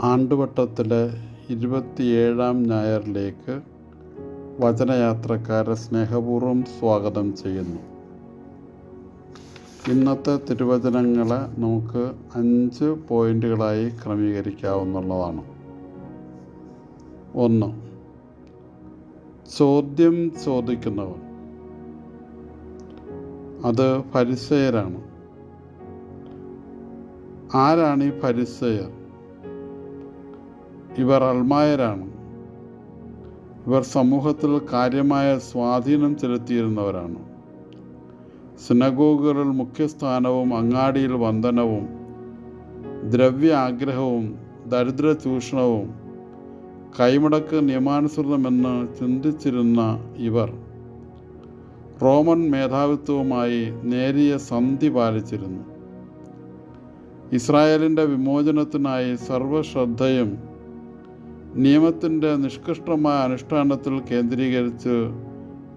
ആണ്ടുവട്ടത്തിലെ ഇരുപത്തിയേഴാം ഞായറിലേക്ക് വചനയാത്രക്കാരെ സ്നേഹപൂർവം സ്വാഗതം ചെയ്യുന്നു. ഇന്നത്തെ തിരുവചനങ്ങളെ നമുക്ക് അഞ്ച് പോയിന്റുകളായി ക്രമീകരിക്കാവുന്നതാണ്. ഒന്ന് ചോദ്യം ചോദിക്കുന്നവർ അത് പരിസയരാണ് ആരാണ് ഈ പരിസയർ ഇവർ അൽമായരാണ്. ഇവർ സമൂഹത്തിൽ കാര്യമായ സ്വാധീനം ചെലുത്തിയിരുന്നവരാണ്. സിനഗോഗുകളിൽ മുഖ്യസ്ഥാനവും അങ്ങാടിയിൽ വന്ദനവും ദ്രവ്യ ആഗ്രഹവും ദരിദ്ര ചൂഷണവും കൈമടക്ക് നിയമാനുസൃതമെന്ന് ചിന്തിച്ചിരുന്ന ഇവർ റോമൻ മേധാവിത്വവുമായി നേരിയ സന്ധി പാലിച്ചിരുന്നു. ഇസ്രായേലിന്റെ വിമോചനത്തിനായി സർവശ്രദ്ധയും നിയമത്തിന്റെ നിഷ്കൃഷ്ടമായ അനുഷ്ഠാനത്തിൽ കേന്ദ്രീകരിച്ച്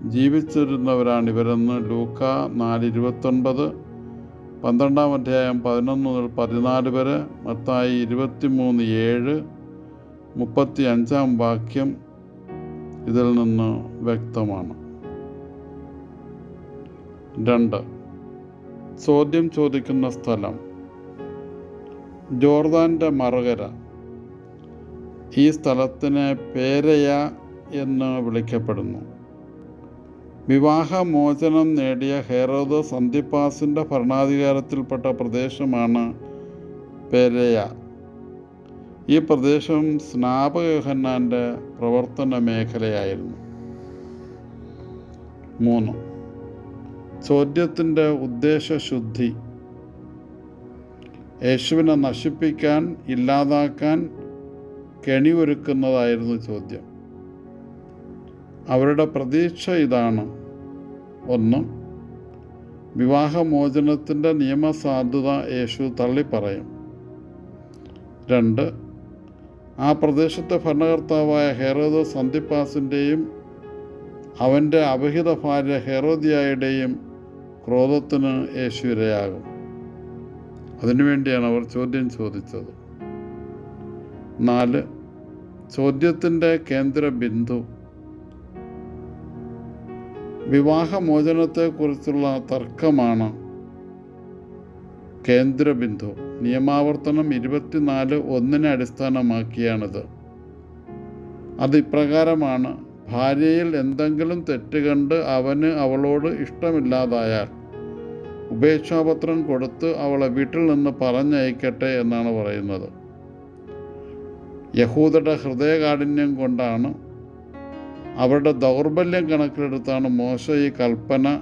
ജീവിച്ചിരുന്നവരാണ് ഇവരെന്ന് ലൂക്ക നാല് ഇരുപത്തൊൻപത് പന്ത്രണ്ടാം അധ്യായം പതിനൊന്ന് മുതൽ പതിനാല് വരെ മത്തായി ഇരുപത്തി മൂന്ന് ഏഴ് മുപ്പത്തി അഞ്ചാം വാക്യം ഇതിൽ നിന്ന് വ്യക്തമാണ്. രണ്ട്. ചോദ്യം ചോദിക്കുന്ന സ്ഥലം. ജോർദാന്റെ മറുകര. ഈ സ്ഥലത്തിന് പേരയ എന്ന് വിളിക്കപ്പെടുന്നു. വിവാഹമോചനം നേടിയ ഹെറോദ് സന്ധിപ്പാസിന്റെ ഭരണാധികാരത്തിൽപ്പെട്ട പ്രദേശമാണ് പേരയ. ഈ പ്രദേശം സ്നാപകഹന്നാന്റെ പ്രവർത്തന മേഖലയായിരുന്നു. മൂന്ന്. ചോദ്യത്തിന്റെ ഉദ്ദേശശുദ്ധി. യേശുവിനെ നശിപ്പിക്കാൻ ഇല്ലാതാക്കാൻ കെണിയൊരുക്കുന്നതായിരുന്നു ചോദ്യം. അവരുടെ പ്രതീക്ഷ ഇതാണ്. ഒന്ന് വിവാഹമോചനത്തിന്റെ നിയമസാധുത യേശു തള്ളിപ്പറയും. രണ്ട് ആ പ്രദേശത്തെ ഭരണകർത്താവായ ഹെറോദ് സന്ധിപ്പാസിന്റെയും അവന്റെ അപഹിത ഭാര്യ ഹെറോദിയായുടെയും ക്രോധത്തിന് യേശു ഇരയാകും. അതിനുവേണ്ടിയാണ് അവർ ചോദ്യം ചോദിച്ചത്. നാല്. ചോദ്യത്തിന്റെ കേന്ദ്ര ബിന്ദു വിവാഹമോചനത്തെക്കുറിച്ചുള്ള തർക്കമാണ് കേന്ദ്ര ബിന്ദു നിയമാവർത്തനം ഇരുപത്തിനാല് ഒന്നിനെ അടിസ്ഥാനമാക്കിയാണിത്. അത് ഇപ്രകാരമാണ് ഭാര്യയിൽ എന്തെങ്കിലും തെറ്റ് കണ്ട് അവന് അവളോട് ഇഷ്ടമില്ലാതായാൽ ഉപേക്ഷാപത്രം കൊടുത്ത് അവളെ വീട്ടിൽ നിന്ന് പറഞ്ഞയക്കട്ടെ എന്നാണ് പറയുന്നത്. യഹൂദയുടെ ഹൃദയകാഠിന്യം കൊണ്ടാണ് അവരുടെ ദൗർബല്യം കണക്കിലെടുത്താണ് മോശ ഈ കൽപ്പന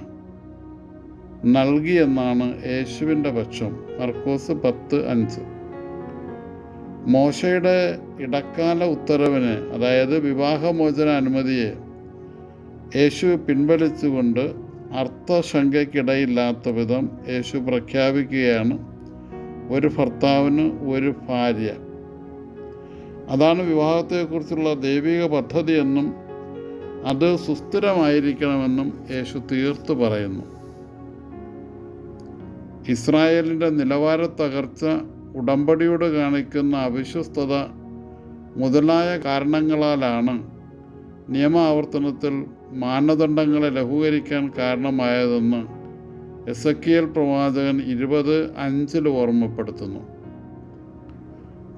നൽകിയെന്നാണ് യേശുവിന്റെ പക്ഷം. മർക്കോസ് പത്ത് അഞ്ച്. മോശയുടെ ഇടക്കാല ഉത്തരവിന് അതായത് വിവാഹമോചന അനുമതിയെ യേശു പിൻവലിച്ചുകൊണ്ട് അർത്ഥശങ്കയ്ക്കിടയില്ലാത്ത വിധം യേശു പ്രഖ്യാപിക്കുകയാണ്. ഒരു ഭർത്താവിന് ഒരു ഭാര്യ. അതാണ് വിവാഹത്തെക്കുറിച്ചുള്ള ദൈവിക പദ്ധതിയെന്നും അത് സുസ്ഥിരമായിരിക്കണമെന്നും യേശു തീർത്തു പറയുന്നു. ഇസ്രായേലിന്റെ നിലവാര തകർച്ച ഉടമ്പടിയോട് കാണിക്കുന്ന അവിശ്വസ്തത മുതലായ കാരണങ്ങളാലാണ് നിയമാവർത്തനത്തിൽ മാനദണ്ഡങ്ങളെ ലഘൂകരിക്കാൻ കാരണമായതെന്ന് എസ് എ കെ എൽ പ്രവാചകൻ ഇരുപത് അഞ്ചിൽ ഓർമ്മപ്പെടുത്തുന്നു.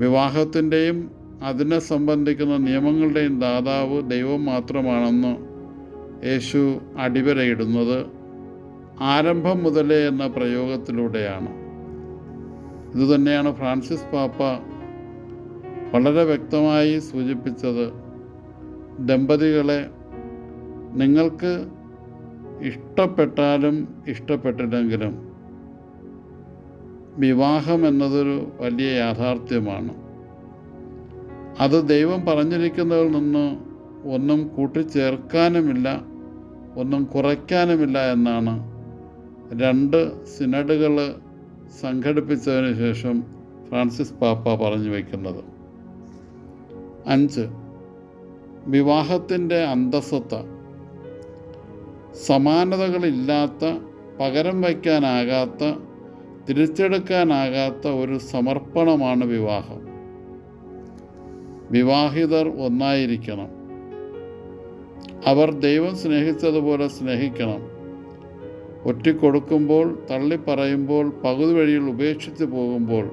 വിവാഹത്തിന്റെയും അതിനെ സംബന്ധിക്കുന്ന നിയമങ്ങളുടെയും ദാതാവ് ദൈവം മാത്രമാണെന്ന് യേശു അടിവരയിടുന്നത് ആരംഭം മുതലേ എന്ന പ്രയോഗത്തിലൂടെയാണ്. ഇതുതന്നെയാണ് ഫ്രാൻസിസ് പാപ്പ വളരെ വ്യക്തമായി സൂചിപ്പിച്ചത്. ദമ്പതികളെ നിങ്ങൾക്ക് ഇഷ്ടപ്പെട്ടാലും ഇഷ്ടപ്പെട്ടില്ലെങ്കിലും വിവാഹം എന്നതൊരു വലിയ യാഥാർത്ഥ്യമാണ്. അത് ദൈവം പറഞ്ഞിരിക്കുന്നതിൽ നിന്ന് ഒന്നും കൂട്ടിച്ചേർക്കാനുമില്ല ഒന്നും കുറയ്ക്കാനുമില്ല എന്നാണ്. രണ്ട് സിനഡുകൾ സംഘടിപ്പിച്ചതിന് ശേഷം ഫ്രാൻസിസ് പാപ്പ പറഞ്ഞു വയ്ക്കുന്നത് അഞ്ച് വിവാഹത്തിന്റെ അന്തസ്സത്ത സമാനതകളില്ലാത്ത പകരം വയ്ക്കാനാകാത്ത തിരിച്ചെടുക്കാനാകാത്ത ഒരു സമർപ്പണമാണ് വിവാഹം. വിവാഹിതർ ഒന്നായിരിക്കണം. അവർ ദൈവം സ്നേഹിച്ചതുപോലെ സ്നേഹിക്കണം. ഒറ്റിക്കൊടുക്കുമ്പോൾ തള്ളിപ്പറയുമ്പോൾ പകുതി വഴിയിൽ ഉപേക്ഷിച്ച് പോകുമ്പോൾ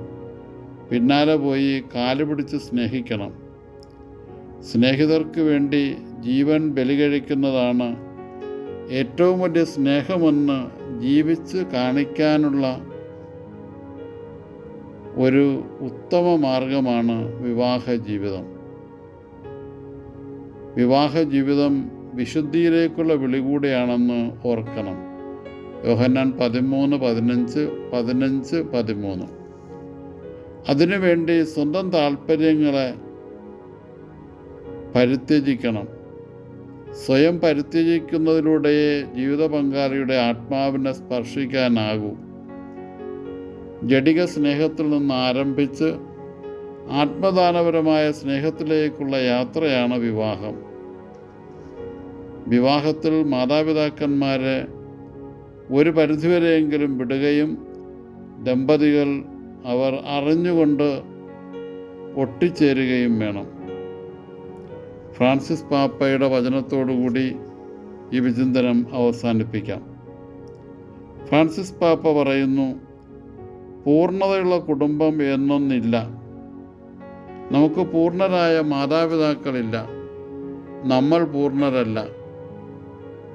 പിന്നാലെ പോയി കാലുപിടിച്ച് സ്നേഹിക്കണം. സ്നേഹിതർക്ക് വേണ്ടി ജീവൻ ബലികഴിക്കുന്നതാണ് ഏറ്റവും വലിയ സ്നേഹമെന്ന് ജീവിച്ച് കാണിക്കാനുള്ള ഒരു ഉത്തമ മാർഗമാണ് വിവാഹ ജീവിതം വിവാഹ ജീവിതം വിശുദ്ധിയിലേക്കുള്ള വിളി കൂടെയാണെന്ന് ഓർക്കണം. യോഹന്നാൻ പതിമൂന്ന് പതിനഞ്ച് പതിനഞ്ച് പതിമൂന്ന്. അതിനുവേണ്ടി സ്വന്തം താല്പര്യങ്ങളെ പരിത്യജിക്കണം. സ്വയം പരിത്യജിക്കുന്നതിലൂടെയേ ജീവിത പങ്കാളിയുടെ ആത്മാവിനെ സ്പർശിക്കാനാകൂ. ജഡിക സ്നേഹത്തിൽ നിന്ന് ആരംഭിച്ച് ആത്മദാനപരമായ സ്നേഹത്തിലേക്കുള്ള യാത്രയാണ് വിവാഹം. വിവാഹത്തിൽ മാതാപിതാക്കന്മാരെ ഒരു പരിധിവരെയെങ്കിലും വിടുകയും ദമ്പതികൾ അവർ അറിഞ്ഞുകൊണ്ട് ഒട്ടിച്ചേരുകയും വേണം. ഫ്രാൻസിസ് പാപ്പയുടെ വചനത്തോടുകൂടി ഈ വിചിന്തനം അവസാനിപ്പിക്കാം. ഫ്രാൻസിസ് പാപ്പ പറയുന്നു പൂർണതയുള്ള കുടുംബം എന്നൊന്നില്ല. നമുക്ക് പൂർണരായ മാതാപിതാക്കളില്ല. നമ്മൾ പൂർണരല്ല.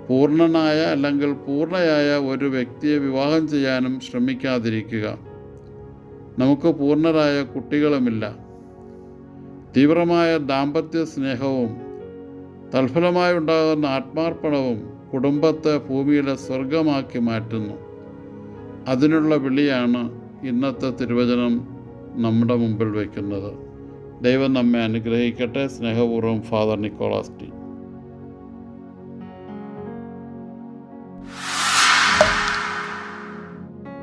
പൂർണനായ അല്ലെങ്കിൽ പൂർണയായ ഒരു വ്യക്തിയെ വിവാഹം ചെയ്യാനും ശ്രമിക്കാതിരിക്കുക. നമുക്ക് പൂർണരായ കുട്ടികളുമില്ല. തീവ്രമായ ദാമ്പത്യ സ്നേഹവും തൽഫലമായി ഉണ്ടാകുന്ന ആത്മാർപ്പണവും കുടുംബത്തെ ഭൂമിയിലെ സ്വർഗമാക്കി മാറ്റുന്നു. അതിനുള്ള വിളിയാണ് ഇന്നത്തെ തിരുവചനം നമ്മുടെ മുമ്പിൽ വയ്ക്കുന്നത്. ദൈവം നമ്മെ അനുഗ്രഹിക്കട്ടെ. സ്നേഹപൂർവം ഫാദർ നിക്കോളാസ് ടി.